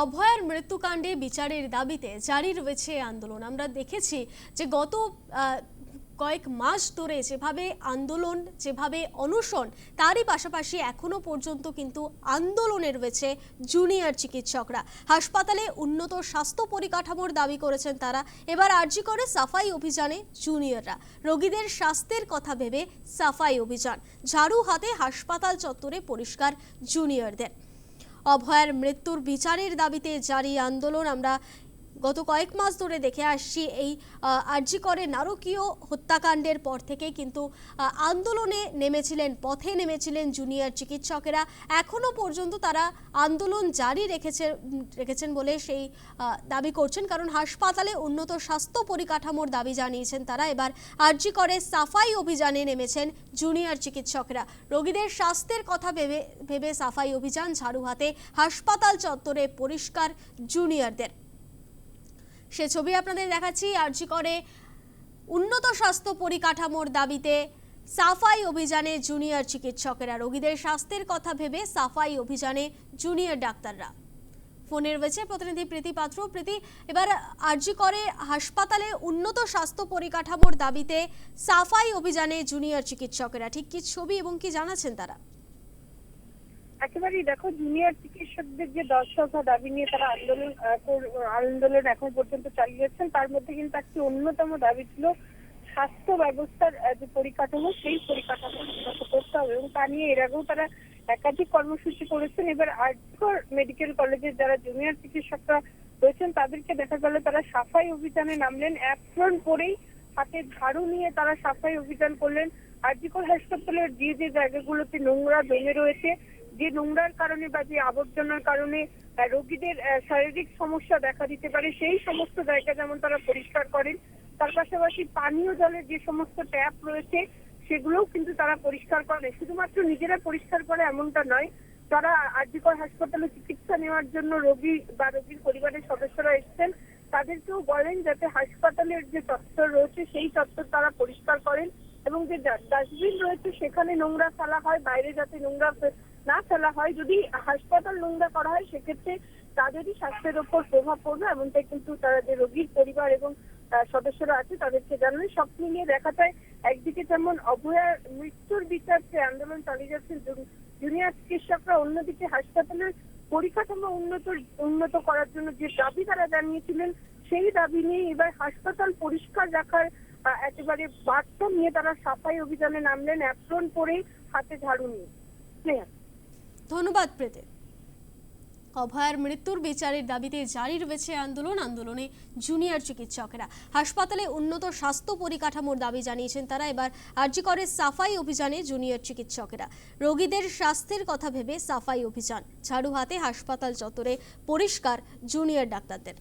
অভয়ার মৃত্যুকাণ্ডে বিচারের দাবিতে জারি রয়েছে আন্দোলন। আমরা দেখেছি যে গত কয়েক মাস ধরে যেভাবে আন্দোলন, যেভাবে অনশন, তারই পাশাপাশি এখনও পর্যন্ত কিন্তু আন্দোলনে রয়েছে জুনিয়র চিকিৎসকরা। হাসপাতালে উন্নত স্বাস্থ্য পরিকাঠামোর দাবি করেছেন তারা। এবার আর্জি করে সাফাই অভিযানে জুনিয়ররা। রোগীদের স্বাস্থ্যের কথা ভেবে সাফাই অভিযান। ঝাড়ু হাতে হাসপাতাল চত্বরে পরিষ্কার জুনিয়রদের। অভয়ার মৃত্যুর বিচারের দাবিতে জারি আন্দোলন। আমরা গত কয়েক মাস ধরে দেখে আসছি এই আর্জি করে নারকীয় হত্যাকাণ্ডের পর থেকে কিন্তু আন্দোলনে নেমেছিলেন, পথে নেমেছিলেন জুনিয়র চিকিৎসকেরা। এখনও পর্যন্ত তারা আন্দোলন জারি রেখেছে, রেখেছেন বলে সেই দাবি করছেন। কারণ হাসপাতালে উন্নত স্বাস্থ্য পরিকাঠামোর দাবি জানিয়েছেন তারা। এবার আর্জি করে সাফাই অভিযানে নেমেছেন জুনিয়র চিকিৎসকরা। রোগীদের স্বাস্থ্যের কথা ভেবে ভেবে সাফাই অভিযান ঝাড়ু হাতে হাসপাতাল চত্বরে পরিষ্কার জুনিয়রদের। সে ছবি আপনাদের দেখাচ্ছি। আর্জি করে উন্নত স্বাস্থ্য পরিকাঠামোর দাবিতে সাফাই অভিযানে জুনিয়র চিকিৎসকেরা রোগীদের স্বাস্থ্যের কথা ভেবে সাফাই অভিযানে জুনিয়র ডাক্তাররা। ফোনে রয়েছে প্রতিনিধি প্রীতি পাত্র। প্রীতি, এবার আর্জি করে হাসপাতালে উন্নত স্বাস্থ্য পরিকাঠামোর দাবিতে সাফাই অভিযানে জুনিয়র চিকিৎসকেরা ঠিক কি ছবি এবং কি জানাচ্ছেন তারা? একেবারেই দেখো জুনিয়র চিকিৎসকদের যে দশ দফা দাবি নিয়ে তারা আন্দোলন আন্দোলন এখন পর্যন্ত চালিয়ে যাচ্ছেন তার মধ্যে কিন্তু একটি অন্যতম দাবি ছিল স্বাস্থ্য ব্যবস্থার যে পরিকাঠামো, সেই পরিকাঠামো করতে হবে এবং তা নিয়ে এর আগেও তারা একাধিক কর্মসূচি করেছেন। এবার আর্টকর মেডিকেল কলেজের যারা জুনিয়র চিকিৎসকরা রয়েছেন, তাদেরকে দেখা গেল তারা সাফাই অভিযানে নামলেন অ্যাপ্রন পরেই হাতে ঝাড়ু নিয়ে তারা সাফাই অভিযান করলেন। আরজিকর হাসপাতালের যে যে জায়গাগুলোতে নোংরা জমে রয়েছে যে নোংরার কারণে বা যে আবর্জনার কারণে রোগীদের শারীরিক সমস্যা দেখা দিতে পারে, সেই সমস্ত জায়গা যেমন তারা পরিষ্কার করেন, তার পাশাপাশি পানীয় জলের যে সমস্ত ট্যাপ রয়েছে, সেগুলোও কিন্তু তারা পরিষ্কার করে। শুধুমাত্র নিজেরা পরিষ্কার করে এমনটা নয় তারা আরজিকর হাসপাতালে চিকিৎসা নেওয়ার জন্য রোগী বা রোগীর পরিবারের সদস্যরা এসেছেন, তাদেরকেও বলেন যাতে হাসপাতালের যে চত্বর রয়েছে, সেই চত্বর তারা পরিষ্কার করেন এবং যে ডাস্টবিন রয়েছে, সেখানে নোংরা ফেলা হয়, বাইরে যাতে নোংরা না ফেলা হয়, যদি হাসপাতাল নোংরা করা হয়, সেক্ষেত্রে তাদেরই স্বাস্থ্যের ওপর প্রভাব পড়বে। এমনটাই কিন্তু তারা যে রোগীর পরিবার এবং সদস্যরা আছে, তাদেরকে জানান সব মিলিয়ে দেখা যায়, একদিকে যেমন অভয়ার মৃত্যুর বিচার যে আন্দোলন চালিয়ে যাচ্ছেন জুনিয়র চিকিৎসকরা, অন্যদিকে হাসপাতালের পরিকাঠামো উন্নত উন্নত করার জন্য যে দাবি তারা জানিয়েছিলেন, সেই দাবি নিয়ে এবার হাসপাতাল পরিষ্কার রাখার একেবারে বার্তা নিয়ে তারা সাফাই অভিযানে নামলেন, অ্যাপ্রন পরেই হাতে ঝাড়ু নিয়ে। ধন্যবাদ, প্রেতে। অভয়ার মৃত্যুর বিচারের দাবিতে জারি রয়েছে আন্দোলন, আন্দোলনে জুনিয়র চিকিৎসকরা। হাসপাতালে উন্নত স্বাস্থ্য পরিকাঠামোর দাবি জানিয়েছেন তারা। এবার আর্জি করে সাফাই অভিযানে জুনিয়র চিকিৎসকেরা। রোগীদের স্বাস্থ্যের কথা ভেবে সাফাই অভিযান। ঝাড়ু হাতে হাসপাতাল চত্বরে পরিষ্কার জুনিয়র ডাক্তারদের।